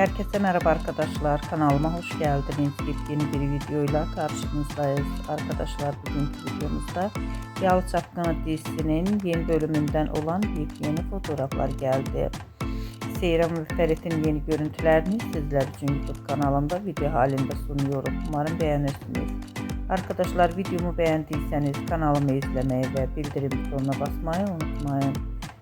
Herkese merhaba arkadaşlar. Kanalıma hoş geldiniz. Yeni bir videoyla karşınızdayız. Arkadaşlar bugünkü videomuzda Yalı Çapkını dizisinin yeni bölümünden olan yeni fotoğraflar geldi. Seyran ve Ferit'in yeni görüntülerini sizler için YouTube kanalımda video halinde sunuyorum. Umarım beğenirsiniz. Arkadaşlar videomu beğendiyseniz kanalımı izlemeyi ve bildirim butonuna basmayı unutmayın.